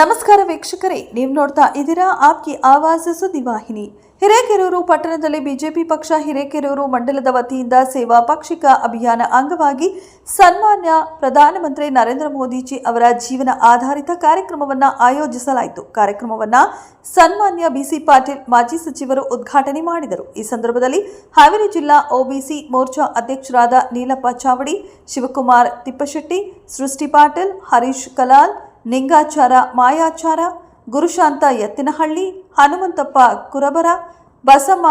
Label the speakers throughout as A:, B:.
A: ನಮಸ್ಕಾರ ವೀಕ್ಷಕರೇ, ನೀವು ನೋಡ್ತಾ ಇದ್ದೀರಾ ಆಪ್ಕಿ ಆವಾಸ ಸುದ್ದಿವಾಹಿನಿ ಹಿರೇಕೆರೂರು ಪಟ್ಟಣದಲ್ಲಿ ಬಿಜೆಪಿ ಪಕ್ಷ ಹಿರೇಕೆರೂರು ಮಂಡಲದ ವತಿಯಿಂದ ಸೇವಾ ಪಾಕ್ಷಿಕ ಅಭಿಯಾನ ಅಂಗವಾಗಿ ಸನ್ಮಾನ್ಯ ಪ್ರಧಾನಮಂತ್ರಿ ನರೇಂದ್ರ ಮೋದಿಜಿ ಅವರ ಜೀವನ ಆಧಾರಿತ ಕಾರ್ಯಕ್ರಮವನ್ನು ಆಯೋಜಿಸಲಾಯಿತು. ಕಾರ್ಯಕ್ರಮವನ್ನು ಸನ್ಮಾನ್ಯ ಬಿಸಿ ಪಾಟೀಲ್ ಮಾಜಿ ಸಚಿವರು ಉದ್ಘಾಟನೆ ಮಾಡಿದರು. ಈ ಸಂದರ್ಭದಲ್ಲಿ ಹಾವೇರಿ ಜಿಲ್ಲಾ ಒಬಿಸಿ ಮೋರ್ಚಾ ಅಧ್ಯಕ್ಷರಾದ ನೀಲಪ್ಪ ಚಾವಡಿ, ಶಿವಕುಮಾರ್ ತಿಪ್ಪಶೆಟ್ಟಿ, ಸೃಷ್ಟಿ ಪಾಟೀಲ್, ಹರೀಶ್ ಕಲಾಲ್ ನಿಂಗಾಚಾರ, ಮಾಯಾಚಾರ, ಗುರುಶಾಂತ ಎತ್ತಿನಹಳ್ಳಿ, ಹನುಮಂತಪ್ಪ ಕುರಬರ, ಬಸಮ್ಮ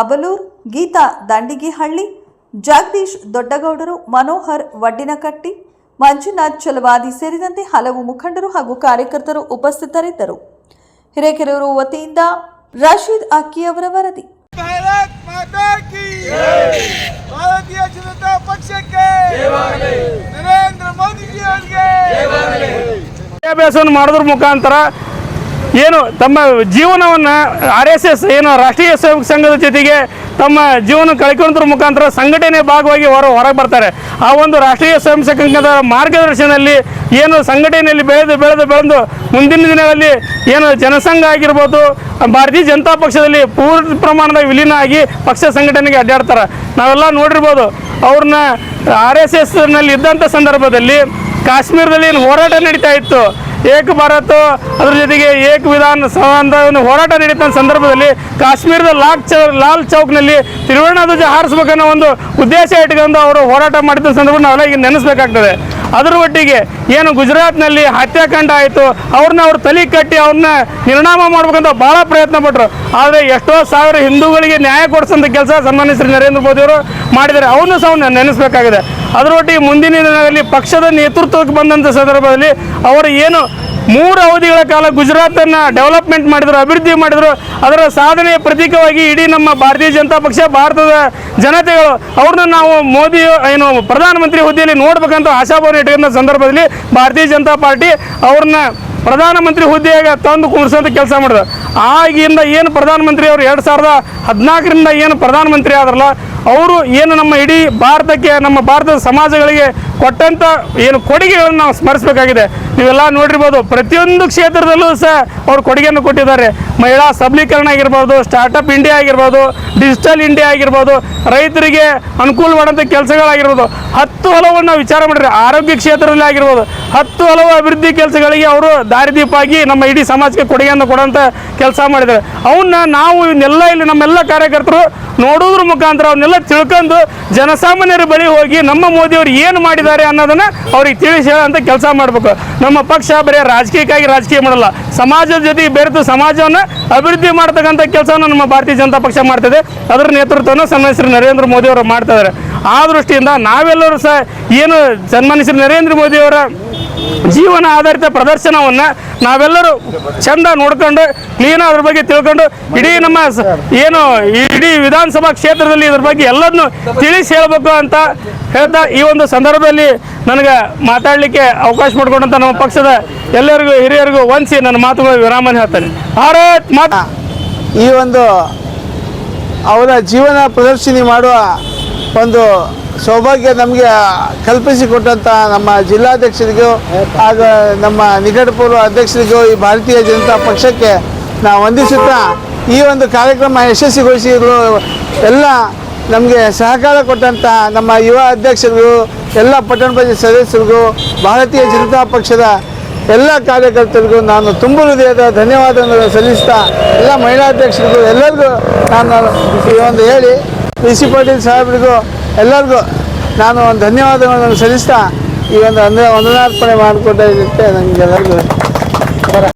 A: ಅಬಲೂರ್, ಗೀತಾ ದಂಡಿಗೆಹಳ್ಳಿ, ಜಗದೀಶ್ ದೊಡ್ಡಗೌಡರು, ಮನೋಹರ್ ವಡ್ಡಿನಕಟ್ಟಿ, ಮಂಜುನಾಥ್ ಚಲವಾದಿ ಸೇರಿದಂತೆ ಹಲವು ಮುಖಂಡರು ಹಾಗೂ ಕಾರ್ಯಕರ್ತರು ಉಪಸ್ಥಿತರಿದ್ದರು. ಹಿರೇಕೆರೂರು ವತಿಯಿಂದ ರಶೀದ್
B: ಅಕ್ಕಿ ಅವರ ವರದಿ. ಭಾರತೀಯ ಜನತಾ ಪಕ್ಷಕ್ಕೆ ನರೇಂದ್ರ ಮೋದಿ
C: ವಿದ್ಯಾಭ್ಯಾಸವನ್ನು ಮಾಡೋದ್ರ ಮುಖಾಂತರ ಏನು ತಮ್ಮ ಜೀವನವನ್ನು ಆರ್ ಎಸ್ ಎಸ್ ಏನು ರಾಷ್ಟ್ರೀಯ ಸ್ವಯಂ ಸಂಘದ ಜೊತೆಗೆ ತಮ್ಮ ಜೀವನ ಕಳ್ಕೊಳ್ಳೋದ್ರ ಮುಖಾಂತರ ಸಂಘಟನೆ ಭಾಗವಾಗಿ ಹೊರ ಹೊರಗೆ ಬರ್ತಾರೆ. ಆ ಒಂದು ರಾಷ್ಟ್ರೀಯ ಸ್ವಯಂ ಸಂಘದ ಮಾರ್ಗದರ್ಶನದಲ್ಲಿ ಏನು ಸಂಘಟನೆಯಲ್ಲಿ ಬೆಳೆದು ಬೆಳೆದು ಬೆಳೆದು ಮುಂದಿನ ದಿನಗಳಲ್ಲಿ ಏನು ಜನಸಂಘ ಆಗಿರ್ಬೋದು, ಭಾರತೀಯ ಜನತಾ ಪಕ್ಷದಲ್ಲಿ ಪೂರ್ಣ ಪ್ರಮಾಣದ ವಿಲೀನ ಆಗಿ ಪಕ್ಷ ಸಂಘಟನೆಗೆ ಅಡ್ಡಾಡ್ತಾರೆ. ನಾವೆಲ್ಲ ನೋಡಿರ್ಬೋದು, ಅವ್ರನ್ನ ಆರ್ ಎಸ್ ಎಸ್ನಲ್ಲಿ ಇದ್ದಂಥ ಸಂದರ್ಭದಲ್ಲಿ ಕಾಶ್ಮೀರದಲ್ಲಿ ಏನು ಹೋರಾಟ ನಡೀತಾ ಇತ್ತು. ಏಕ ಭಾರತ್, ಅದ್ರ ಜೊತೆಗೆ ಏಕ ವಿಧಾನ ಒಂದು ಹೋರಾಟ ನಡೀತ ಸಂದರ್ಭದಲ್ಲಿ ಕಾಶ್ಮೀರದ ಲಾಲ್ ಚೌ, ಲಾಲ್ ಚೌಕ್ನಲ್ಲಿ ತ್ರಿವರ್ಣ ಧ್ವಜ ಹಾರಿಸ್ಬೇಕನ್ನೋ ಒಂದು ಉದ್ದೇಶ ಇಟ್ಕೊಂಡು ಅವರು ಹೋರಾಟ ಮಾಡಿದ ಸಂದರ್ಭ ನಾವೆಲ್ಲ ಈಗ ನೆನೆಸ್ಬೇಕಾಗ್ತದೆ. ಅದರ ಒಟ್ಟಿಗೆ ಏನು ಗುಜರಾತ್ನಲ್ಲಿ ಹತ್ಯಾಕಾಂಡ ಆಯಿತು, ಅವ್ರನ್ನ ಅವ್ರ ತಲೆ ಕಟ್ಟಿ ಅವ್ರನ್ನ ನಿರ್ಣಾಮ ಮಾಡ್ಬೇಕಂತ ಭಾಳ ಪ್ರಯತ್ನ ಪಟ್ಟರು ಆದರೆ ಎಷ್ಟೋ ಸಾವಿರ ಹಿಂದೂಗಳಿಗೆ ನ್ಯಾಯ ಕೊಡಿಸೋಂಥ ಕೆಲಸ ಸನ್ಮಾನಿಸ್ರಿ ನರೇಂದ್ರ ಮೋದಿ ಅವರು ಮಾಡಿದ್ದಾರೆ. ಅವನು ಸಹ ನೆನೆಸ್ಬೇಕಾಗಿದೆ. ಅದರೊಟ್ಟಿಗೆ ಮುಂದಿನ ದಿನಗಳಲ್ಲಿ ಪಕ್ಷದ ನೇತೃತ್ವಕ್ಕೆ ಬಂದಂಥ ಸಂದರ್ಭದಲ್ಲಿ ಅವರು ಏನು ಮೂರು ಅವಧಿಗಳ ಕಾಲ ಗುಜರಾತನ್ನು ಡೆವಲಪ್ಮೆಂಟ್ ಮಾಡಿದರು, ಅಭಿವೃದ್ಧಿ ಮಾಡಿದರು, ಅದರ ಸಾಧನೆಯ ಪ್ರತೀಕವಾಗಿ ಇಡೀ ನಮ್ಮ ಭಾರತೀಯ ಜನತಾ ಪಕ್ಷ, ಭಾರತದ ಜನತೆಗಳು ಅವ್ರನ್ನ ನಾವು ಮೋದಿ ಏನು ಪ್ರಧಾನಮಂತ್ರಿ ಹುದ್ದೆಯಲ್ಲಿ ನೋಡ್ಬೇಕಂತ ಆಶಾಭಾವನೆ ಇಟ್ಕೊಂಡ ಸಂದರ್ಭದಲ್ಲಿ ಭಾರತೀಯ ಜನತಾ ಪಾರ್ಟಿ ಅವ್ರನ್ನ ಪ್ರಧಾನಮಂತ್ರಿ ಹುದ್ದೆಯಾಗ ತಂದು ಕುಣಿಸೋಂಥ ಕೆಲಸ ಮಾಡಿದ್ರು. ಆಗಿಂದ ಏನು ಪ್ರಧಾನಮಂತ್ರಿ ಅವರು ಎರಡು ಸಾವಿರದ ಹದಿನಾಲ್ಕರಿಂದ ಏನು ಪ್ರಧಾನಮಂತ್ರಿ ಆದ್ರಲ್ಲ ಅವರು ಏನು ನಮ್ಮ ಇಡೀ ಭಾರತಕ್ಕೆ ನಮ್ಮ ಭಾರತದ ಸಮಾಜಗಳಿಗೆ ಕೊಟ್ಟಂಥ ಏನು ಕೊಡುಗೆಗಳನ್ನು ನಾವು ಸ್ಮರಿಸಬೇಕಾಗಿದೆ. ನೀವೆಲ್ಲ ನೋಡಿರ್ಬೋದು, ಪ್ರತಿಯೊಂದು ಕ್ಷೇತ್ರದಲ್ಲೂ ಸಹ ಅವರು ಕೊಡುಗೆಯನ್ನು ಕೊಟ್ಟಿದ್ದಾರೆ. ಮಹಿಳಾ ಸಬಲೀಕರಣ ಆಗಿರ್ಬೋದು ಸ್ಟಾರ್ಟಪ್ ಇಂಡಿಯಾ ಆಗಿರ್ಬೋದು, ಡಿಜಿಟಲ್ ಇಂಡಿಯಾ ಆಗಿರ್ಬೋದು, ರೈತರಿಗೆ ಅನುಕೂಲ ಕೆಲಸಗಳಾಗಿರ್ಬೋದು, ಹತ್ತು ಹಲವನ್ನು ವಿಚಾರ ಮಾಡಿದ್ರೆ ಆರೋಗ್ಯ ಕ್ಷೇತ್ರದಲ್ಲಿ ಆಗಿರ್ಬೋದು, ಹತ್ತು ಹಲವು ಅಭಿವೃದ್ಧಿ ಕೆಲಸಗಳಿಗೆ ಅವರು ದಾರಿದೀಪಾಗಿ ನಮ್ಮ ಇಡೀ ಸಮಾಜಕ್ಕೆ ಕೊಡುಗೆಯನ್ನು ಕೊಡುವಂಥ ಕೆಲಸ ಮಾಡಿದ್ದಾರೆ. ಅವನ್ನ ನಾವು ಇವನ್ನೆಲ್ಲ ಇಲ್ಲಿ ನಮ್ಮೆಲ್ಲ ಕಾರ್ಯಕರ್ತರು ನೋಡೋದ್ರ ಮುಖಾಂತರ ಅವನ್ನೆಲ್ಲ ತಿಳ್ಕೊಂಡು ಜನಸಾಮಾನ್ಯರ ಬಳಿ ಹೋಗಿ ನಮ್ಮ ಮೋದಿಯವರು ಏನು ಮಾಡಿದ್ದಾರೆ ಅನ್ನೋದನ್ನ ಅವ್ರಿಗೆ ತಿಳಿಸಿ ಹೇಳೋಂಥ ಕೆಲಸ ಮಾಡಬೇಕು. ನಮ್ಮ ಪಕ್ಷ ಬರೀ ರಾಜಕೀಯಕ್ಕಾಗಿ ರಾಜಕೀಯ ಮಾಡಲ್ಲ. ಸಮಾಜದ ಜೊತೆ ಬೆರೆತು ಸಮಾಜವನ್ನು ಅಭಿವೃದ್ಧಿ ಮಾಡ್ತಕ್ಕಂಥ ಕೆಲಸವನ್ನು ನಮ್ಮ ಭಾರತೀಯ ಜನತಾ ಪಕ್ಷ ಮಾಡ್ತದೆ. ಅದರ ನೇತೃತ್ವವನ್ನು ಸನ್ಮಾನ್ಯ ಶ್ರೀ ನರೇಂದ್ರ ಮೋದಿ ಅವರು ಮಾಡ್ತಾ ಇದ್ದಾರೆ. ಆ ದೃಷ್ಟಿಯಿಂದ ನಾವೆಲ್ಲರೂ ಸಹ ಏನು ಸನ್ಮಾನ್ಯ ನರೇಂದ್ರ ನರೇಂದ್ರ ಮೋದಿಯವರ ಜೀವನ ಆಧಾರಿತ ಪ್ರದರ್ಶನವನ್ನು ನಾವೆಲ್ಲರೂ ಚಂದ ನೋಡ್ಕೊಂಡು ಕ್ಲೀನ್ ಅದ್ರ ಬಗ್ಗೆ ತಿಳ್ಕೊಂಡು, ಇಡೀ ನಮ್ಮ ಏನು, ಇಡೀ ವಿಧಾನಸಭಾ ಕ್ಷೇತ್ರದಲ್ಲಿ ಇದ್ರ ಬಗ್ಗೆ ಎಲ್ಲದನ್ನು ತಿಳಿಸಿ ಹೇಳಬೇಕು ಅಂತ ಹೇಳ್ತಾ ಈ ಒಂದು ಸಂದರ್ಭದಲ್ಲಿ ನನಗೆ ಮಾತಾಡಲಿಕ್ಕೆ ಅವಕಾಶ ಮಾಡಿಕೊಂಡಂತ ನಮ್ಮ ಪಕ್ಷದ ಎಲ್ಲರಿಗೂ ಹಿರಿಯರಿಗೂ ವಂಚಿ ನನ್ನ ಮಾತುಗಳು ವಿರಾಮ ಹೇಳ್ತಾನೆ. ಭಾರತ್ ಮಾತಾ
B: ಈ ಒಂದು ಅವರ ಜೀವನ ಪ್ರದರ್ಶಿನಿ ಮಾಡುವ ಒಂದು ಸೌಭಾಗ್ಯ ನಮಗೆ ಕಲ್ಪಿಸಿಕೊಟ್ಟಂಥ ನಮ್ಮ ಜಿಲ್ಲಾಧ್ಯಕ್ಷರಿಗೂ ಹಾಗೂ ನಮ್ಮ ನಿಕಟಪೂರ್ವ ಅಧ್ಯಕ್ಷರಿಗೂ ಈ ಭಾರತೀಯ ಜನತಾ ಪಕ್ಷಕ್ಕೆ ನಾವು ವಂದಿಸುತ್ತಾ ಈ ಒಂದು ಕಾರ್ಯಕ್ರಮ ಯಶಸ್ವಿಗೊಳಿಸಿದ್ರು ಎಲ್ಲ ನಮಗೆ ಸಹಕಾರ ಕೊಟ್ಟಂಥ ನಮ್ಮ ಯುವ ಅಧ್ಯಕ್ಷರಿಗೂ, ಎಲ್ಲ ಪಟ್ಟಣ ಪಂಚಾಯತ್ ಸದಸ್ಯರಿಗೂ, ಭಾರತೀಯ ಜನತಾ ಪಕ್ಷದ ಎಲ್ಲ ಕಾರ್ಯಕರ್ತರಿಗೂ ನಾನು ತುಂಬ ಹೃದಯದ ಧನ್ಯವಾದಗಳನ್ನು ಸಲ್ಲಿಸ್ತಾ, ಎಲ್ಲ ಮಹಿಳಾ ಅಧ್ಯಕ್ಷರಿಗೂ ಎಲ್ಲರಿಗೂ ನಾನು ಈ ಒಂದು ಹೇಳಿ ಪಿ ಸಿ ಪಾಟೀಲ್ ಸಾಹೇಬರಿಗೂ ಎಲ್ಲರಿಗೂ ನಾನು ಒಂದು ಧನ್ಯವಾದಗಳನ್ನು ಸಲ್ಲಿಸ್ತಾ ಈ ಒಂದು ಅಂದರೆ ವಂದನಾರ್ಪಣೆ ಎಲ್ಲರಿಗೂ ನನಗೆಲ್ಲರಿಗೂ